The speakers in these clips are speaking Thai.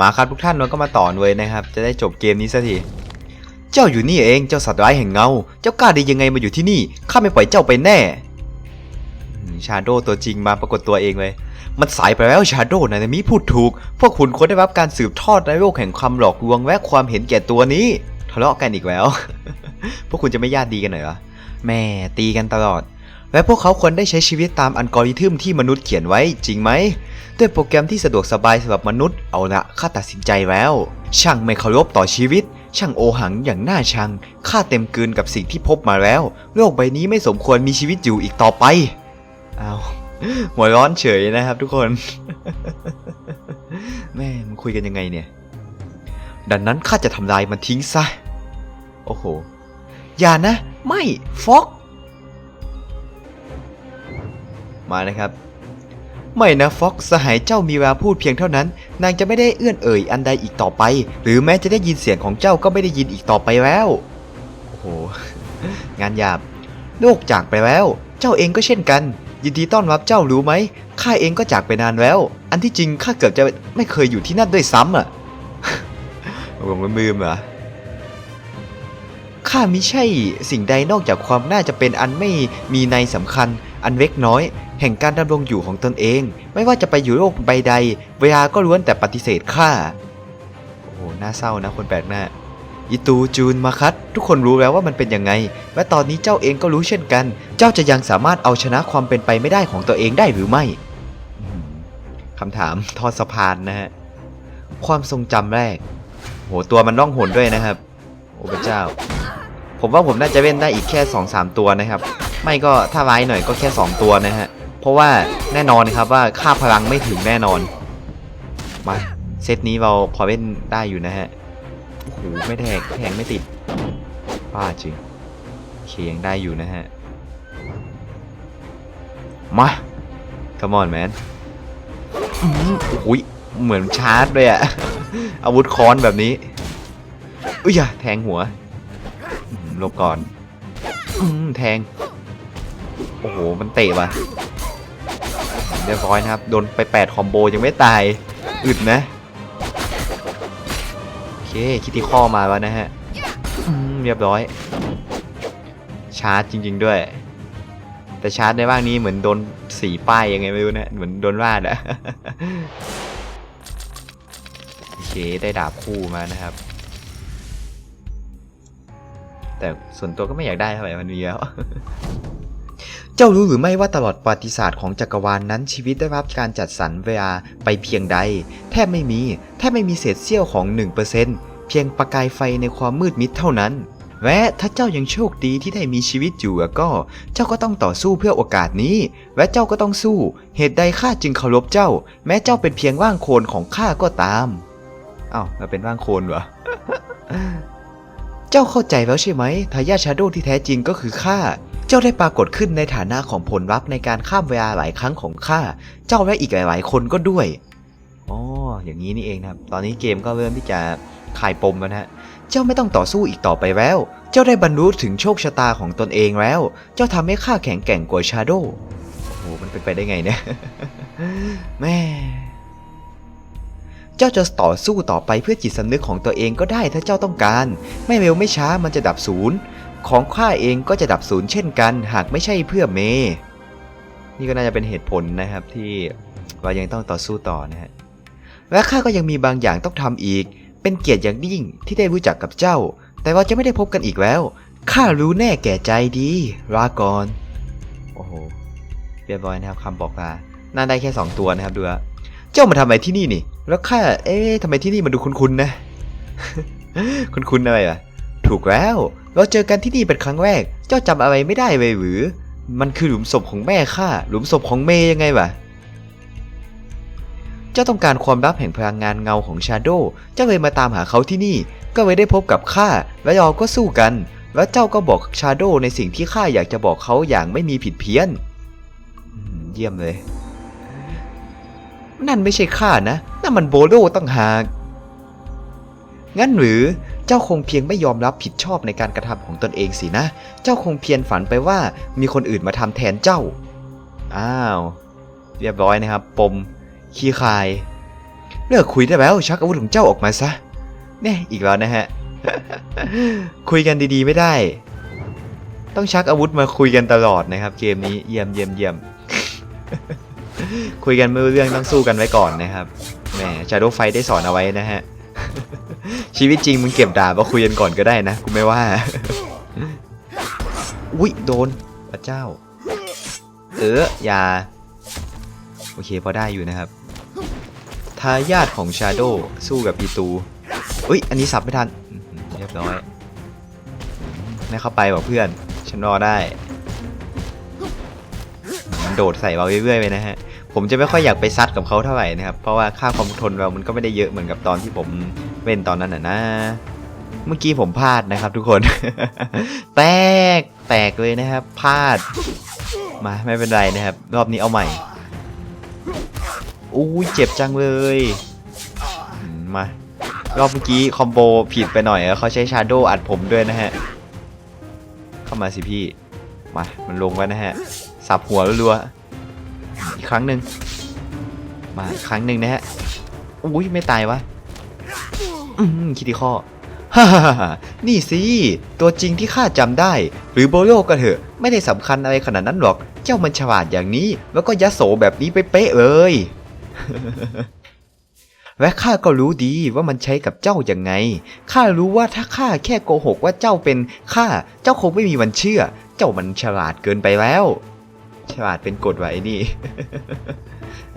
มาครับทุกท่านเราก็มาต่อเลยนะครับ จะได้จบเกมนี้สักทีเจ้าอยู่นี่เองเจ้าสัตว์ร้ายแห่งเงา เจ้ากล้าได้ยังไงมาอยู่ที่นี่ข้าไม่ปล่อยเจ้าไปแน่ชาโดตัวจริงมาปรากฏตัวเองเลย มันสายไปแล้วชาโดนะนามิพูดถูก พวกคุณควรได้รับการสืบทอดในโลกแห่งความหลอกลวงและความเห็นแก่ตัวนี้ทะเลาะกันอีกแล้ว พวกคุณจะไม่ญาติดีกันเหรอแม่ตีกันตลอด และพวกเขาควรได้ใช้ชีวิตตามอัลกอริทึมที่มนุษย์เขียนไว้จริงไหมด้วยโปรแกรมที่สะดวกสบายสำหรับมนุษย์เอาละข้าตัดสินใจแล้ว ช่างไม่เคารพต่อชีวิต ช่างโอหังอย่างน่าชังข้าเต็มเกินกับสิ่งที่พบมาแล้ว โลกใบนี้ไม่สมควรมีชีวิตอยู่อีกต่อไปเอาหัวร้อนเฉยนะครับทุกคน แม่มันคุยกันยังไงเนี่ย ดังนั้นข้าจะทำลายมันทิ้งซะ โอ้โห อย่านะ ไม่ ฟอก มานะครับ ไม่นะฟ็อกสหายเจ้ามีเวลาพูดเพียงเท่านั้น นางจะไม่ได้เอื้อนเอ่ยอันใดอีกต่อไป หรือแม้จะได้ยินเสียงของเจ้าก็ไม่ได้ยินอีกต่อไปแล้ว โอ้โห งานหยาบ โลกจากไปแล้ว เจ้าเองก็เช่นกัน ยินดีต้อนรับเจ้ารู้ไหมข้าเองก็จากไปนานแล้ว อันที่จริงข้าเกือบจะไม่เคยอยู่ที่นั่นด้วยซ้ำอะหลงลืมเหรอ ข้ามิใช่สิ่งใดนอกจากความน่าจะเป็นอันไม่มีในสำคัญ อันเล็กน้อย แห่งการดำรงอยู่ของตนเอง ไม่ว่าจะไปอยู่โลกใบใด เวลาก็ล้วนแต่ปฏิเสธข้าโอ้โหน่าเศร้านะคนแปลกหน้าอิตูจูนมาคัดทุกคนรู้แล้วว่ามันเป็นยังไง และตอนนี้เจ้าเองก็รู้เช่นกัน เจ้าจะยังสามารถเอาชนะความเป็นไปไม่ได้ของตัวเองได้หรือไม่คำถามทอดสะพานนะฮะความทรงจำแรก โหตัวมันร่องหนด้วยนะครับ โอ้พระเจ้า ผมว่าผมน่าจะเล่นได้อีกแค่ 2-3 ตัวนะครับ ไม่ก็ถ้าร้ายหน่อยก็แค่ 2 ตัวนะฮะ เพราะว่าแน่นอนครับว่าค่าพลังไม่ถึงแน่นอน มาเซตนี้เราพอเล่นได้อยู่นะฮะ โอ้โหไม่แทงแทงไม่ติดบ้าจริงเคียงได้อยู่นะฮะ มา come on man อืมโอ้ยเหมือนชาร์จเลยอะอาวุธค้อนแบบนี้ อุ้ยอย่าแทงหัว หลบก่อนอแทง โอ้โห มันเตะว่ะเรียบร้อยนะครับ โดนไป 8 คอมโบยังไม่ตาย อึดนะ โอเค คิดที่ข้อมาแล้วนะฮะเรียบร้อย ชาร์จจริง ๆ ด้วย แต่ชาร์จในบ้างนี้เหมือนโดนสีป้ายยังไงไม่รู้นะ เหมือนโดนวาดอะโอเค ได้ดาบคู่มานะครับ แต่ส่วนตัวก็ไม่อยากได้เท่าไหร่มันมีแล้ว เจ้ารู้หรือไม่ว่าตลอดประวัติศาสตร์ของจักรวาลนนั้นชีวิตได้รับการจัดสรรเวลาไปเพียงใด แทบไม่มี แทบไม่มีเศษเสี้ยวของ 1%เพียงประกายไฟในความมืดมิดเท่านั้นและถ้าเจ้ายังโชคดีที่ได้มีชีวิตอยู่ก็ เจ้าก็ต้องต่อสู้เพื่อโอกาสนี้ และเจ้าก็ต้องสู้ เหตุใดข้าจึงเคารพเจ้า แม้เจ้าเป็นเพียงร่างโคลนของข้าก็ตามอ้าวเราเป็นร่างโคลนเหรอ เจ้าเข้าใจแล้วใช่ไหมทายาทชาโดที่แท้จริงก็คือข้า เจ้าได้ปรากฏขึ้นในฐานะของผลลัพธ์ในการข้ามเวลาหลายครั้งของข้า เจ้าและอีกหลาย ๆ คนก็ด้วย อ๋อ อย่างนี้นี่เองนะครับ ตอนนี้เกมก็เริ่มที่จะคลายปมแล้วนะฮะ เจ้าไม่ต้องต่อสู้อีกต่อไปแล้ว เจ้าได้บรรลุถึงโชคชะตาของตนเองแล้ว เจ้าทำให้ข้าแข็งแกร่งกว่าชาโดโอ้โห มันเป็นไปได้ไงเนี่ย แม่ จ้าจะต่อสู้ต่อไปเพื่อจิตสำนึกของตัวเองก็ได้ถ้าเจ้าต้องการ ไม่เร็วไม่ช้ามันจะดับศูนย์ของข้าเองก็จะดับศูนย์เช่นกัน หากไม่ใช่เพื่อเม นี่ก็น่าจะเป็นเหตุผลนะครับที่เรายังต้องต่อสู้ต่อนะฮะและข้าก็ยังมีบางอย่างต้องทำอีก เป็นเกียรติอย่างยิ่งที่ได้รู้จักกับเจ้า แต่เราจะไม่ได้พบกันอีกแล้วข้ารู้แน่แก่ใจดีลาก่อนโอ้โหเรียบร้อยนะครับคำบอกลาน่าได้แค่ 2 ตัวนะครับดูอะ เจ้ามาทำอะไรที่นี่นี่ แล้วข้าเอ๊ะทำไมที่นี่มันดูคุ้นๆนะ คุ้นๆอะไรอะถูกแล้ว เราเจอกันที่นี่เป็นครั้งแรก เจ้าจำอะไรไม่ได้เลยหรือ มันคือหลุมศพของแม่ข้า หลุมศพของเมย์ยังไงวะเจ้าต้องการความลับแห่งพลังงานเงาของชาโดเจ้าเลยมาตามหาเขาที่นี่ ก็เลยได้พบกับข้า และเราก็สู้กัน แล้วเจ้าก็บอกชาโดในสิ่งที่ข้าอยากจะบอกเขาอย่างไม่มีผิดเพี้ยน เยี่ยมเลย นั่นไม่ใช่ข้านะนั่นมันโบโดตั้งหากงั้นหรือเจ้าคงเพียงไม่ยอมรับผิดชอบในการกระทำของตนเองสินะ เจ้าคงเพียรฝันไปว่ามีคนอื่นมาทำแทนเจ้า อ้าว เรียบร้อยนะครับ ปม ขี้คาย เลิกคุยได้แล้ว ชักอาวุธของเจ้าออกมาซะ เนี่ยอีกแล้วนะฮะ คุยกันดีๆไม่ได้ ต้องชักอาวุธมาคุยกันตลอดนะครับ เกมนี้เยี่ยมเยี่ยมเยี่ยม คุยกันไม่รู้เรื่องต้องสู้กันไว้ก่อนนะครับแหมชาโดไฟได้สอนเอาไว้นะฮะ ชีวิตจริงมึงเก็บดาบมาคุยกันก่อนก็ได้นะกูไม่ว่า อุ้ยโดนพระเจ้า เอออย่า โอเคพอได้อยู่นะครับทายาทของชาโดสู้กับอีตูอุ้ยอันนี้สับไม่ทันเรียบร้อยไม่เข้าไปบอกเพื่อนฉันรอได้ มันโดดใส่เราเรื่อยๆไปนะฮะ ผมจะไม่ค่อยอยากไปซัดกับเขาเท่าไหร่นะครับ เพราะว่าค่าความทนเรามันก็ไม่ได้เยอะเหมือนกับตอนที่ผมเล่นตอนนั้นน่ะนะเมื่อกี้ผมพลาดนะครับ ทุกคน แตกแตกเลยนะครับพลาด มาไม่เป็นไรนะครับ รอบนี้เอาใหม่อุ้เจ็บจังเลยมารอบเมื่อกี้คอมโบผิดไปหน่อยแล้วเขาใช้ชาโดอัดผมด้วยนะฮะ เข้ามาสิพี่ มา มันลงไว้นะฮะ สับหัวรัวๆ อีกครั้งหนึ่งมาอีกครั้งหนึ่งนะฮะอุ้ยไม่ตายวะอืมคิดที่ข้อฮ่าฮ่าฮ่นี่สิ ตัวจริงที่ข้าจำได้ หรือโบโลก็เถอะ ไม่ได้สำคัญอะไรขนาดนั้นหรอก เจ้ามันฉลาดอย่างนี้ แล้วก็ยโสแบบนี้เป๊ะเลย และข้าก็รู้ดีว่ามันใช้กับเจ้าอย่างไง ข้ารู้ว่าถ้าข้าแค่โกหกว่าเจ้าเป็นข้า เจ้าคงไม่มีวันเชื่อ เจ้ามันฉลาดเกินไปแล้ว ฉลาดเป็นกฎไว้นี่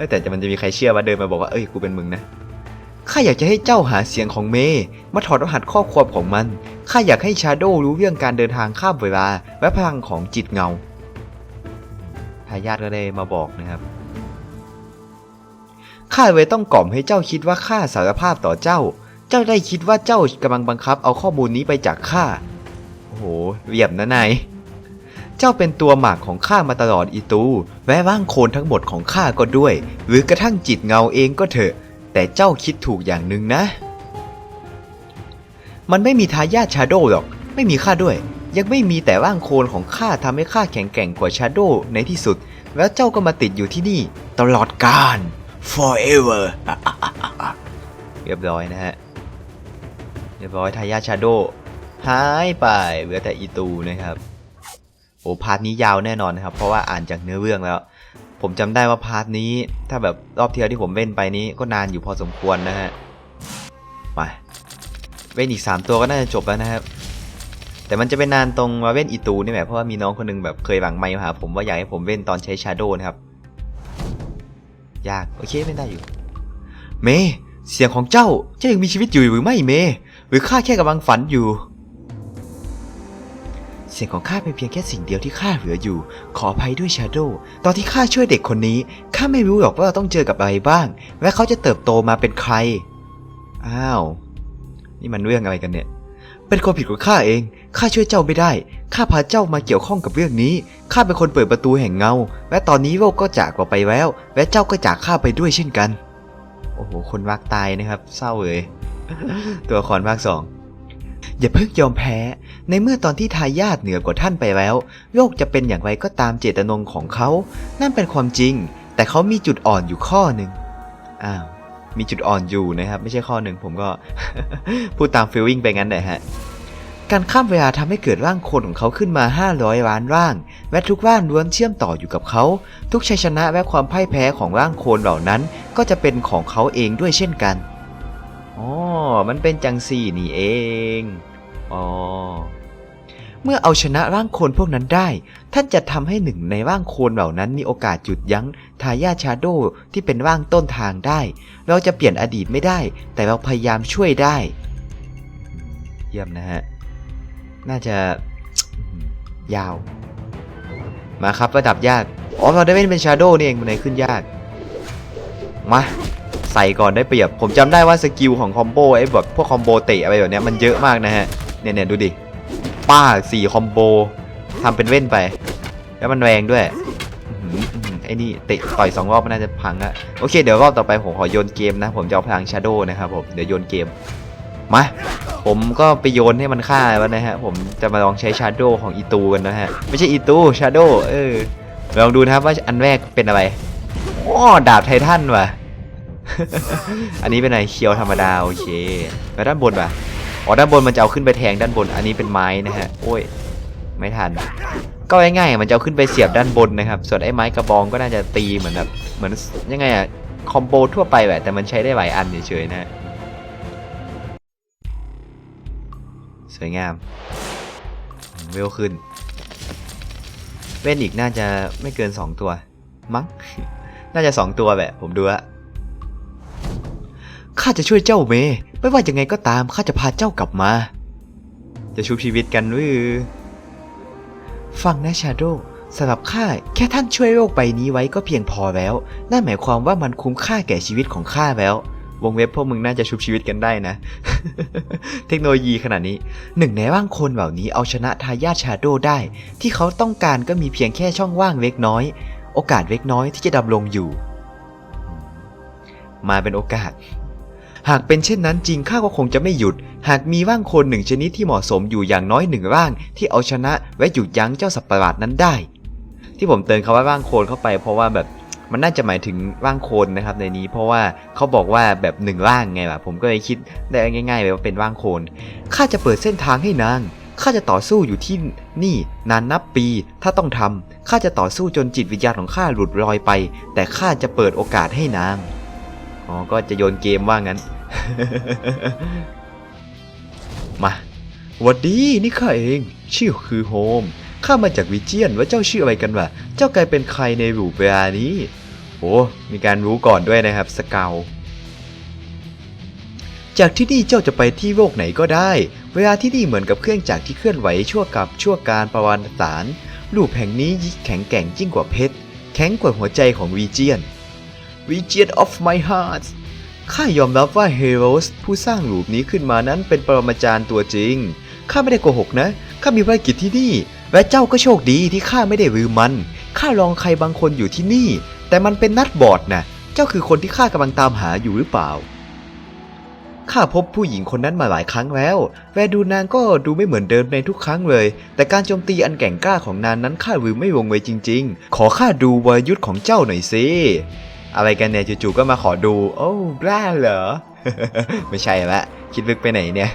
แต่จะมันจะมีใครเชื่อว่าเดินมาบอกว่าเอ้ยกูเป็นมึงนะข้าอยากจะให้เจ้าหาเสียงของเมย์มาถอดรหัสข้อความของมันข้าอยากให้ชาโดรู้เรื่องการเดินทางข้ามเวลาและพลังของจิตเงาทายาทก็ได้มาบอกนะครับข้าเลยต้องกล่อมให้เจ้าคิดว่าข้าสารภาพต่อเจ้า เจ้าได้คิดว่าเจ้ากำลังบังคับเอาข้อมูลนี้ไปจากข้าโอ้โหเรียบนะนาย เจ้าเป็นตัวหมากของข้ามาตลอดอีตู แม้ร่างโคลนทั้งหมดของข้าก็ด้วย หรือกระทั่งจิตเงาเองก็เถอะ แต่เจ้าคิดถูกอย่างหนึ่งนะ มันไม่มีทายาทชาโดหรอก ไม่มีข้าด้วย ยังไม่มีแต่ร่างโคลนของข้าทำให้ข้าแข็งแกร่งกว่าชาโดในที่สุด แล้วเจ้าก็มาติดอยู่ที่นี่ ตลอดกาล forever เรียบร้อยนะฮะ เรียบร้อยทายาทชาโดหายไปเหลือแต่อีตูนะครับ โอ้พาร์ทนี้ยาวแน่นอนนะครับ เพราะว่าอ่านจากเนื้อเรื่องแล้ว ผมจำได้ว่าพาร์ทนี้ ถ้าแบบรอบเที่แล้วที่ผมเล่นไปนี้ก็นานอยู่พอสมควรนะฮะมาเว้นอีก 3 ตัวก็น่าจะจบแล้วนะครับ แต่มันจะเป็นนานตรงมาเว้นอีตูนี่แหละเพราะว่ามีน้องคนหนึงแบบเคยหวังไมค์มาหาผมว่าอยากให้ผมเว้นตอนใช้ชาโดนะครับยากโอเคไม่ได้อยู่ เม เสียงของเจ้าเจ้ายังมีชีวิตอยู่หรือไม่เม หรือข้าแค่กำลังฝันอยู่ เสียงของข้าเป็นเพียงแค่สิ่งเดียวที่ข้าเหลืออยู่ ขออภัยด้วยชาโดตอนที่ข้าช่วยเด็กคนนี้ข้าไม่รู้หรอกว่าเราต้องเจอกับอะไรบ้าง และเขาจะเติบโตมาเป็นใคร อ้าว นี่มันเรื่องอะไรกันเนี่ย เป็นความผิดของข้าเอง ข้าช่วยเจ้าไม่ได้ ข้าพาเจ้ามาเกี่ยวข้องกับเรื่องนี้ ข้าเป็นคนเปิดประตูแห่งเงา และตอนนี้โลกก็จากเราไปแล้ว และเจ้าก็จากข้าไปด้วยเช่นกัน โอ้โห คนรักตายนะครับ เศร้าเลย ตัวละครภาคสอง อย่าเพิ่งยอมแพ้ ในเมื่อตอนที่ทายาทเหนือกว่าท่านไปแล้ว โลกจะเป็นอย่างไรก็ตามเจตนงของเขา นั่นเป็นความจริง แต่เขามีจุดอ่อนอยู่ข้อหนึ่งอ้าว มีจุดอ่อนอยู่นะครับ ไม่ใช่ข้อหนึ่งผมก็ พูดตามฟีลลิ่งไปงั้นแหละฮะ การข้ามเวลาทำให้เกิดร่างคนของเขาขึ้นมา 500ล้านร่าง และทุกร่างล้วนเชื่อมต่ออยู่กับเขา ทุกชัยชนะและความพ่ายแพ้ของร่างโคนเหล่านั้น ก็จะเป็นของเขาเองด้วยเช่นกัน อ๋อ มันเป็นจังสี่นี่เอง อ๋อ เมื่อเอาชนะร่างโคลนพวกนั้นได้ ท่านจะทำให้หนึ่งในร่างโคลนเหล่านั้นมีโอกาสหยุดยั้งทายาชาโดที่เป็นร่างต้นทางได้ เราจะเปลี่ยนอดีตไม่ได้ แต่เราพยายามช่วยได้ เยี่ยมนะฮะ น่าจะยาว มาครับระดับยาก อ๋อเราได้เล่นเป็นชาโดนี่เองมันเลยขึ้นยาก มา ใส่ก่อนได้เปรียบ ผมจำได้ว่าสกิลของคอมโบไอ้แบบพวกคอมโบเตะอะไรแบบเนี้ยมันเยอะมากนะฮะ เนี่ยเนี่ยดูดิ ป้าสี่คอมโบทำเป็นเว้นไป แล้วมันแรงด้วยไอ้นี่เตะต่อยสองรอบมันน่าจะพังละโอเค เดี๋ยวรอบต่อไปผมขอโยนเกมนะ ผมจะเอาพลังชาโดนะครับผม เดี๋ยวโยนเกม มา ผมก็ไปโยนให้มันฆ่าแล้วนะฮะ ผมจะมาลองใช้ชาโดของอีตูกันนะฮะ ไม่ใช่อีตูชาโดเออลองดูนะครับว่าอันแรกเป็นอะไรอ๋อดาบไททันว่ะ อันนี้เป็นอะไรเคียวธรรมดาโอเคแล้วด้านบนปะอ๋อด้านบนมันจะเอาขึ้นไปแทงด้านบน อันนี้เป็นไม้นะฮะโอ้ยไม่ทันก็ง่ายๆมันจะเอาขึ้นไปเสียบด้านบนนะครับ ส่วนไอ้ไม้กระบองก็น่าจะตีเหมือนแบบเหมือนยังไงอะคอมโบทั่วไปแหละแต่มันใช้ได้หลายอันเฉยๆนะฮะสวยงามเวลขึ้น เว้นอีกน่าจะไม่เกิน 2 ตัว มั้ง น่าจะ 2 ตัวแหละผมดูอะ ข้าจะช่วยเจ้าเมย์ไม่ว่ายังไงก็ตามข้าจะพาเจ้ากลับมา จะชุบชีวิตกันหรือฟังนะชาโดสำหรับข้าแค่ท่านช่วยโลกใบนี้ไว้ก็เพียงพอแล้ว นั่นหมายความว่ามันคุ้มค่าแก่ชีวิตของข้าแล้ว วงเว็บพวกมึงน่าจะชุบชีวิตกันได้นะ เทคโนโลยีขนาดนี้ หนึ่งในว่างคนเหล่านี้เอาชนะทายาทชาโดได้ ที่เขาต้องการก็มีเพียงแค่ช่องว่างเล็กน้อย โอกาสเล็กน้อยที่จะดำรงอยู่ มาเป็นโอกาส หากเป็นเช่นนั้นจริงข้าก็คงจะไม่หยุด หากมีร่างคนหนึ่งชนิดที่เหมาะสมอยู่อย่างน้อยหนึ่งร่าง ที่เอาชนะและหยุดยั้งเจ้าสัตว์ประหลาดนั้นได้ ที่ผมเตือนเขาว่าร่างโคนเข้าไป เพราะว่าแบบมันน่าจะหมายถึงร่างโคนนะครับในนี้เพราะว่าเขาบอกว่าแบบหนึ่งร่างไงล่ะผมก็เลยคิดได้ง่ายๆเลยว่าเป็นร่างโคนข้าจะเปิดเส้นทางให้นางข้าจะต่อสู้อยู่ที่นี่นานนับปี ถ้าต้องทำข้าจะต่อสู้จนจิตวิญญาณของข้าหลุดลอยไป แต่ข้าจะเปิดโอกาสให้นางอ๋อก็จะโยนเกมว่างั้น มาวัดดีนี่ข้าเอง ชื่อคือโฮม ข้ามาจากวิเจียนว่าเจ้าชื่ออะไรกันวะ เจ้ากลายเป็นใครในรูปเวลานี้โอ้มีการรู้ก่อนด้วยนะครับสเกลจากที่นี่เจ้าจะไปที่โลกไหนก็ได้ เวลาที่นี่เหมือนกับเครื่องจักรที่เคลื่อนไหวชั่วกับชั่วการประวัติศาสตร์รูปแห่งนี้แข็งแกร่งยิ่งกว่าเพชร แข็งกว่าหัวใจของวีเจียน Region of my heart ข้ายอมรับว่าเฮโรสผู้สร้างรูปนี้ขึ้นมานั้นเป็นปรมาจารย์ตัวจริง ข้าไม่ได้โกหกนะ ข้ามีภารกิจที่นี่ และเจ้าก็โชคดีที่ข้าไม่ได้ลืมมัน ข้าลองใครบางคนอยู่ที่นี่ แต่มันเป็นนัดบอดนะเจ้าคือคนที่ข้ากำลังตามหาอยู่หรือเปล่า ข้าพบผู้หญิงคนนั้นมาหลายครั้งแล้ว แวดูนางก็ดูไม่เหมือนเดิมในทุกครั้งเลย แต่การโจมตีอันแก่งกล้าของนางนั้นข้าลืมไม่วงไว้จริง ๆ ขอข้าดูวรยุทธของเจ้าหน่อยสิ อะไรกันเนี่ยจู่ๆก็มาขอดู โอ้กล้าเหรอ ไม่ใช่ละ คิดลึกไปไหนเนี่ย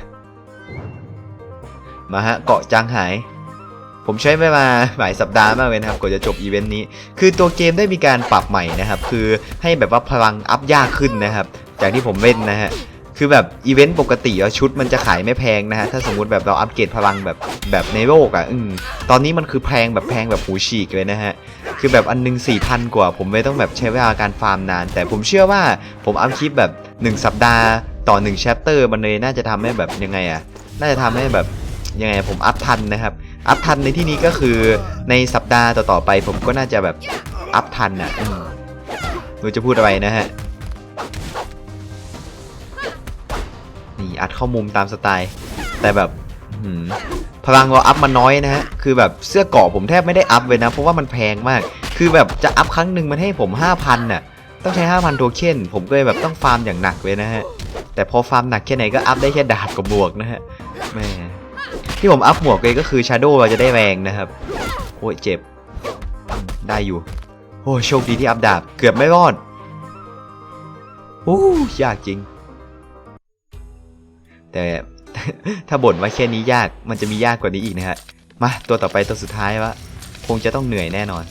มาฮะ เกาะจางหาย ผมใช้เวลาหลายสัปดาห์มากเลยนะครับกว่าจะจบอีเวนต์นี้ คือตัวเกมได้มีการปรับใหม่นะครับ คือให้แบบว่าพลังอัพยากขึ้นนะครับ จากที่ผมเล่นนะฮะ คือแบบอีเวนต์ปกติแล้วชุดมันจะขายไม่แพงนะฮะ ถ้าสมมุติแบบเราอัปเกรดพลังแบบแบบในโลกอะอืมตอนนี้มันคือแพงแบบแพงแบบหูฉีกเลยนะฮะ คือแบบอันหนึง4ี่พันกว่า ผมไม่ต้องแบบใช้เวลาการฟาร์มนาน แต่ผมเชื่อว่าผมอัพคลิปแบบ 1 สัปดาห์ต่อ1 chapter มันเลยน่าจะทำให้แบบยังไงอะน่าจะทำให้แบบยังไงผมอัพทันนะครับ อัพทันในที่นี้ก็คือในสัปดาห์ต่อๆไป ผมก็น่าจะแบบอัพทันอะหนูจะพูดอะไรนะฮะ นี่อัดเข้ามุมตามสไตล์ แต่แบบพลังเราอัพมาน้อยนะฮะ คือแบบเสื้อเกาะผมแทบไม่ได้อัพเลยนะ เพราะว่ามันแพงมาก คือแบบจะอัพครั้งหนึ่งมันให้ผม 5,000น่ะ ต้องใช้ 5,000โทเค็นผมก็เลยแบบต้องฟาร์มอย่างหนักเลยนะฮะ แต่พอฟาร์มหนักแค่ไหนก็อัพได้แค่ดาบกับบวกนะฮะ แม่ที่ผมอัพหมวกเลยก็คือชาโดเราจะได้แรงนะครับ โอ้ยเจ็บ ได้อยู่ โอ้โชคดีที่อัพดาบ เกือบไม่รอด โอ้ยากจริง แต่ถ้าบ่นว่าแค่นี้ยากมันจะมียากกว่านี้อีกนะฮะมาตัวต่อไปตัวสุดท้ายวะคงจะต้องเหนื่อยแน่นอน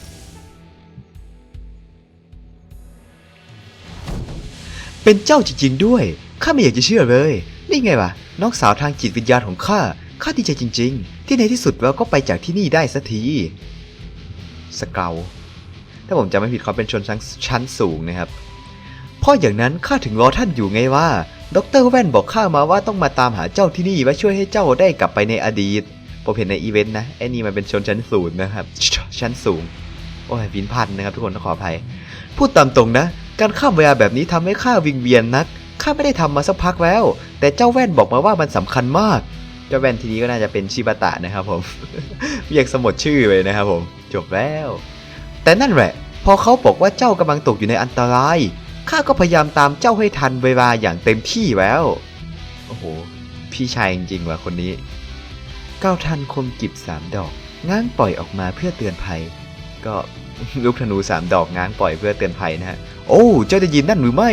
เป็นเจ้าจริงๆด้วยข้าไม่อยากจะเชื่อเลย นี่ไงวะน้องสาวทางจิตวิญญาณของข้าข้าดีใจจริง ๆ ที่ในที่สุดเราก็ไปจากที่นี่ได้สักทีสเกลถ้าผมจำไม่ผิดเขาเป็นชนชั้นชั้นสูงนะครับ เพราะอย่างนั้นข้าถึงรอท่านอยู่ไงว่า ดรแว่นบอกข้ามาว่าต้องมาตามหาเจ้าที่นี่และช่วยให้เจ้าได้กลับไปในอดีตผมเห็นในอีเวนต์นะไอ้นี่มันเป็นชนชั้นสูงนะครับ ชั้นสูง โอ้ยวินพันนะครับทุกคนต้องขออภัย พูดตามตรงนะ การข้ามเวลาแบบนี้ทำให้ข้าวิงเวียนนักข้าไม่ได้ทำมาสักพักแล้ว แต่เจ้าแว่นบอกมาว่ามันสำคัญมาก เจ้าแว่นทีนี้ก็น่าจะเป็นชิบาตะนะครับผมเรียกสมดชื่อเลยนะครับผมจบแล้ว แต่นั่นแหละ พอเขาบอกว่าเจ้ากำลังตกอยู่ในอันตราย ข้าก็พยายามตามเจ้าให้ทันเวลาอย่างเต็มที่แล้ว โอ้โห พี่ชายจริงๆว่ะคนนี้ก้าวทันคมกิบสามดอกง้างปล่อยออกมาเพื่อเตือนภัย ก็ลูกธนูสามดอกง้างปล่อยเพื่อเตือนภัยนะฮะ โอ้เจ้าได้ยินนั่นหรือไม่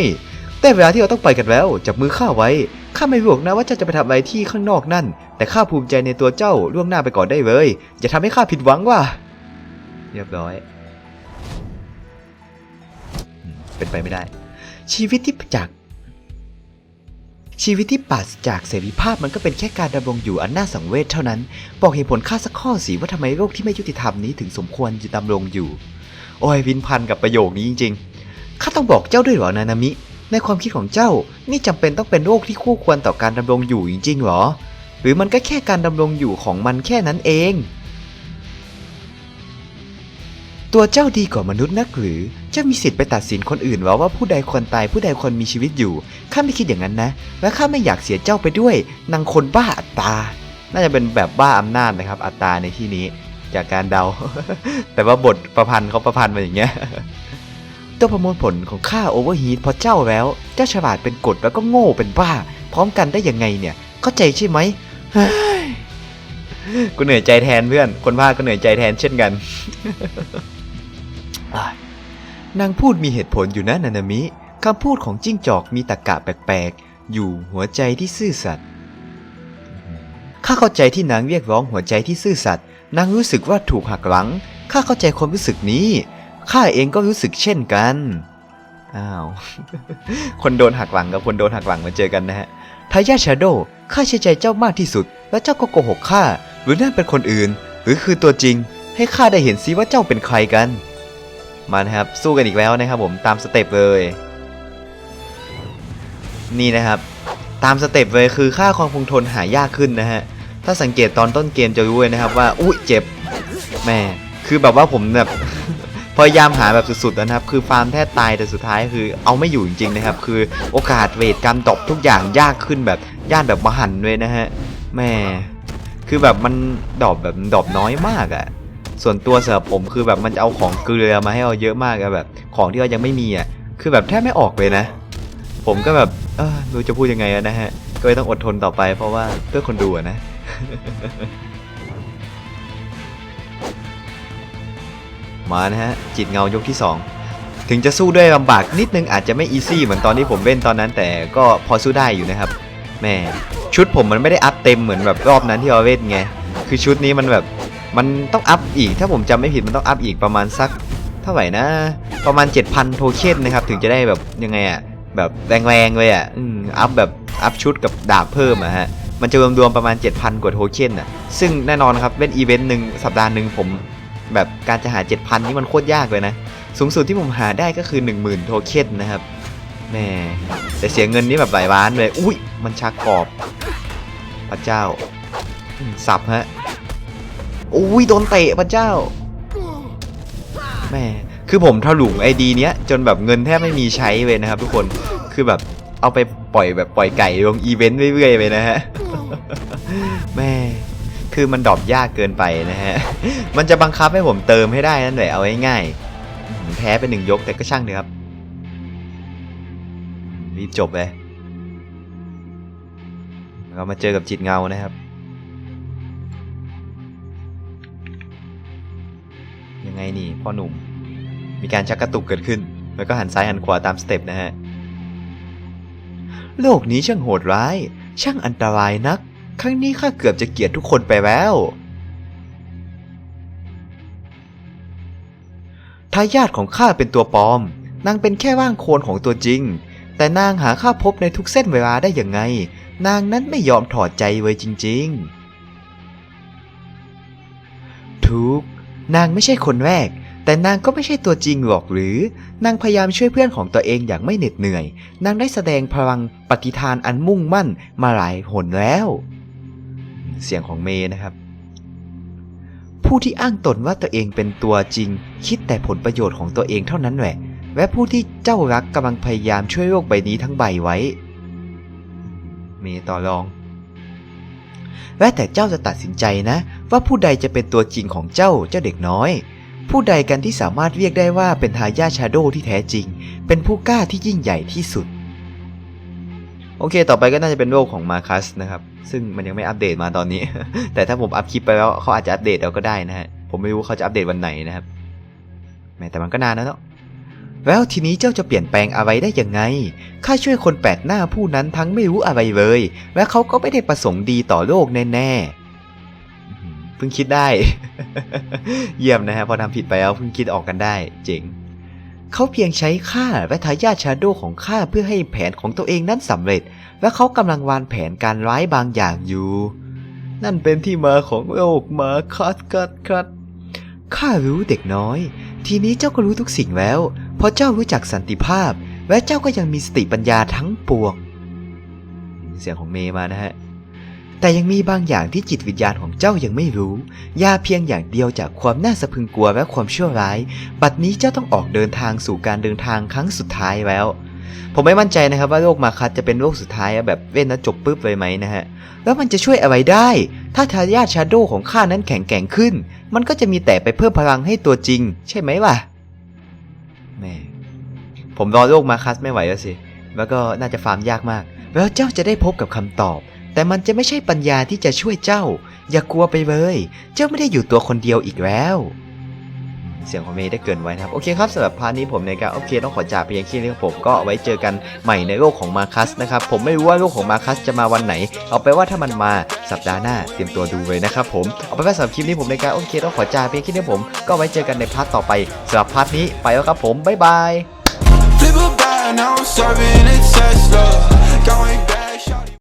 แต่เวลาที่เราต้องไปกันแล้ว จับมือข้าไว้ ข้าไม่รู้หรอกนะว่าเจ้าจะไปทำอะไรที่ข้างนอกนั่น แต่ข้าภูมิใจในตัวเจ้าล่วงหน้าไปก่อนได้เลย อย่าทำให้ข้าผิดหวังว่ะ เรียบร้อย เป็นไปไม่ได้ ชีวิตที่จากชีวิตที่ปราศจากเสรีภาพมันก็เป็นแค่การดำรงอยู่อันน่าสังเวชเท่านั้น บอกเหตุผลข้าสักข้อสิว่าทำไมโลกที่ไม่ยุติธรรมนี้ถึงสมควรจะดำรงอยู่ โอ้ยวินพันกับประโยคนี้จริงๆข้าต้องบอกเจ้าด้วยหรอนานามิ ในความคิดของเจ้า นี่จำเป็นต้องเป็นโรคที่คู่ควรต่อการดำรงอยู่จริงๆหรอ หรือมันก็แค่การดำรงอยู่ของมันแค่นั้นเอง ตัวเจ้าดีกว่ามนุษย์นักหรือ เจ้ามีสิทธิ์ไปตัดสินคนอื่นเหรอว่าผู้ใดควรตายผู้ใดควรมีชีวิตอยู่ ข้าไม่คิดอย่างนั้นนะ และข้าไม่อยากเสียเจ้าไปด้วย นางคนบ้าอัตตา น่าจะเป็นแบบบ้าอำนาจนะครับ อัตตาในที่นี้ จากการเดา แต่ว่าบทประพันธ์เขาประพันธ์มาอย่างเงี้ย ตัวประมวลผลของข้าโอเวอร์ฮีทเพราะเจ้าแล้ว เจ้าฉลาดเป็นกฎแล้วก็โง่เป็นบ้า พร้อมกันได้ยังไงเนี่ย เข้าใจใช่ไหมกูเหนื่อยใจแทนเพื่อน คนพาก็เหนื่อยใจแทนเช่นกัน นางพูดมีเหตุผลอยู่นะนานามิ คำพูดของจิ้งจอกมีตะกะแปลกๆ อยู่หัวใจที่ซื่อสัตย์ ข้าเข้าใจที่นางเรียกร้องหัวใจที่ซื่อสัตย์ นางรู้สึกว่าถูกหักหลัง ข้าเข้าใจความรู้สึกนี้ ข้าเองก็รู้สึกเช่นกัน อ้าว คนโดนหักหลังกับคนโดนหักหลังมาเจอกันนะฮะ ทายาชาโด ข้าเชื่อใจเจ้ามากที่สุด แล้วเจ้าก็โกหกข้า หรือนั่นเป็นคนอื่น หรือคือตัวจริง ให้ข้าได้เห็นซิว่าเจ้าเป็นใครกัน มานะครับสู้กันอีกแล้วนะครับผมตามสเต็ปเลยนี่นะครับ ตามสเต็ปเลยคือค่าความคงทนหายากขึ้นนะฮะถ้าสังเกตตอนต้นเกมจะรู้เลยนะครับว่าอุ้ยเจ็บแม่คือแบบว่าผมแบบพยายามหาแบบสุดๆนะครับ คือฟาร์มแทบตายแต่สุดท้ายคือเอาไม่อยู่จริงๆนะครับ คือโอกาสเวทการตบทุกอย่างยากขึ้นแบบยานแบบมหันเลยนะฮะแม่คือแบบมันดอบแบบดอบน้อยมากอะ ส่วนตัวสำหรับผมคือแบบมันจะเอาของเกลือมาให้เราเยอะมากอะแบบ ของที่เรายังไม่มีอะคือแบบแทบไม่ออกเลยนะ ผมก็แบบเออไม่รู้จะพูดยังไงนะฮะ ก็เลยต้องอดทนต่อไป เพราะว่าเพื่อคนดูนะมานะฮะจิตเงายกที่ 2 ถึงจะสู้ด้วยลำบากนิดนึงอาจจะไม่อีซี่เหมือนตอนที่ผมเล่นตอนนั้น แต่ก็พอสู้ได้อยู่นะครับแม่ชุดผมมันไม่ได้อัพเต็มเหมือนแบบรอบนั้นที่เราเล่นไงคือชุดนี้มันแบบ มันต้องอัพอีก ถ้าผมจำไม่ผิดมันต้องอัพอีกประมาณสักเท่าไหร่นะ ประมาณ 7,000 โทเค็นนะครับ ถึงจะได้แบบยังไงอะแบบแรงๆเลยอะอืมอัพแบบอัพชุดกับดาบเพิ่มอะฮะมันจะรวมๆประมาณ 7,000 กว่าโทเค็นอะซึ่งแน่นอนครับเล่นอีเวนต์หนึ่งสัปดาห์หนึ่งผมแบบการจะหา 7,000 นี่มันโคตรยากเลยนะ สูงสุดที่ผมหาได้ก็คือ 10,000 โทเค็นนะครับแม่แต่เสียเงินนี่แบบหลายล้านเลย อุ้ยมันชักกรอบ พระเจ้าสับฮะ อุ้ยโดนเตะพระเจ้าแม่คือผมถลุงไอดีเนี้ยจนแบบเงินแทบไม่มีใช้เลยนะครับ ทุกคนคือแบบเอาไปปล่อยแบบปล่อยไก่ลงอีเวนต์เรื่อยๆไปนะฮะแม่คือมันดรอปยากเกินไปนะฮะ มันจะบังคับให้ผมเติมให้ได้นั่นแหละเอาง่ายๆผมแพ้ไปหนึ่งยกแต่ก็ช่างเถอะครับรีบจบเลยแล้วมาเจอกับจิตเงานะครับ ไงนี่พ่อหนุ่ม มีการชักกระตุกเกิดขึ้น แล้วก็หันซ้ายหันขวาตามสเต็ปนะฮะ โลกนี้ช่างโหดร้าย ช่างอันตรายนัก ครั้งนี้ข้าเกือบจะเกลียดทุกคนไปแล้วทายาทของข้าเป็นตัวปลอม นางเป็นแค่ร่างโคลนของตัวจริง แต่นางหาข้าพบในทุกเส้นเวลาได้อย่างไง นางนั้นไม่ยอมถอดใจไว้จริง ๆ ทุก นางไม่ใช่คนแรก แต่นางก็ไม่ใช่ตัวจริงหรอกหรือ นางพยายามช่วยเพื่อนของตัวเองอย่างไม่เหน็ดเหนื่อย นางได้แสดงพลังปฏิทานอันมุ่งมั่นมาหลายหนแล้ว เสียงของเมย์นะครับ ผู้ที่อ้างตนว่าตัวเองเป็นตัวจริง คิดแต่ผลประโยชน์ของตัวเองเท่านั้นแหละ และผู้ที่เจ้ารักกำลังพยายามช่วยโลกใบนี้ทั้งใบไว้ เมย์ต่อรอง และแต่เจ้าจะตัดสินใจนะ ว่าผู้ใดจะเป็นตัวจริงของเจ้าเจ้าเด็กน้อย ผู้ใดกันที่สามารถเรียกได้ว่าเป็นทายาทชาโดที่แท้จริง เป็นผู้กล้าที่ยิ่งใหญ่ที่สุด โอเค ต่อไปก็น่าจะเป็นโลกของมาคัสนะครับ ซึ่งมันยังไม่อัปเดตมาตอนนี้ แต่ถ้าผมอัพคลิปไปแล้วเขาอาจจะอัปเดตแล้วก็ได้นะฮะผมไม่รู้เขาจะอัปเดตวันไหนนะครับแหมแต่มันก็นานแล้วเนาะ แล้วทีนี้เจ้าจะเปลี่ยนแปลงอะไรได้ยังไง ข้าช่วยคนแปลกหน้าผู้นั้นทั้งไม่รู้อะไรเลย และเขาก็ไม่ได้ประสงค์ดีต่อโลกแน่ๆเพิ่งคิดได้ เยี่ยมนะฮะพอทำผิดไปแล้วเพิ่งคิดออกกันได้ เจ๋งเขาเพียงใช้ข้าและทายาทชาโดของข้าเพื่อให้แผนของตัวเองนั้นสำเร็จ และเขากำลังวางแผนการร้ายบางอย่างอยู่ นั่นเป็นที่มาของโลกมาคัดคัดคัดข้ารู้เด็กน้อย ทีนี้เจ้าก็รู้ทุกสิ่งแล้ว เพราะเจ้ารู้จักสันติภาพ และเจ้าก็ยังมีสติปัญญาทั้งปวง เสียงของเมย์มานะฮะ แต่ยังมีบางอย่างที่จิตวิญญาณของเจ้ายังไม่รู้ ยาเพียงอย่างเดียวจากความน่าสะพึงกลัวและความชั่วร้าย บัดนี้เจ้าต้องออกเดินทางสู่การเดินทางครั้งสุดท้ายแล้วผมไม่มั่นใจนะครับว่าโลกมาคัสจะเป็นโลกสุดท้ายแบบเล่นแล้วจบปุ๊บเลยไหมนะฮะ แล้วมันจะช่วยอะไรได้ ถ้าทายาทชาโดของข้านั้นแข็งแกร่งขึ้น มันก็จะมีแต่ไปเพิ่มพลังให้ตัวจริง ใช่ไหมล่ะ แม่ผมรอโลกมาคัสไม่ไหวแล้วสิ แล้วก็น่าจะฟาร์มยากมาก แล้วเจ้าจะได้พบกับคำตอบ แต่มันจะไม่ใช่ปัญญาที่จะช่วยเจ้า อย่ากลัวไปเลย เจ้าไม่ได้อยู่ตัวคนเดียวอีกแล้ว เสียงของเมย์ได้เกินไว้นะครับ โอเคครับสำหรับพาร์ทนี้ผมในการโอเคต้องขอจากไปยังที่นี้ครับผมก็ไว้เจอกันใหม่ในโลกของมาคัสนะครับ ผมไม่รู้ว่าโลกของมาคัสจะมาวันไหน เอาไปว่าถ้ามันมาสัปดาห์หน้าเตรียมตัวดูเลยนะครับผมเอาไปว่าสำหรับคลิปนี้ผมในการโอเคต้องขอจากไปยังที่นี้ผมก็ไว้เจอกันในพาร์ทต่อไปสำหรับพาร์ทนี้ไปแล้วครับผมบ๊ายบาย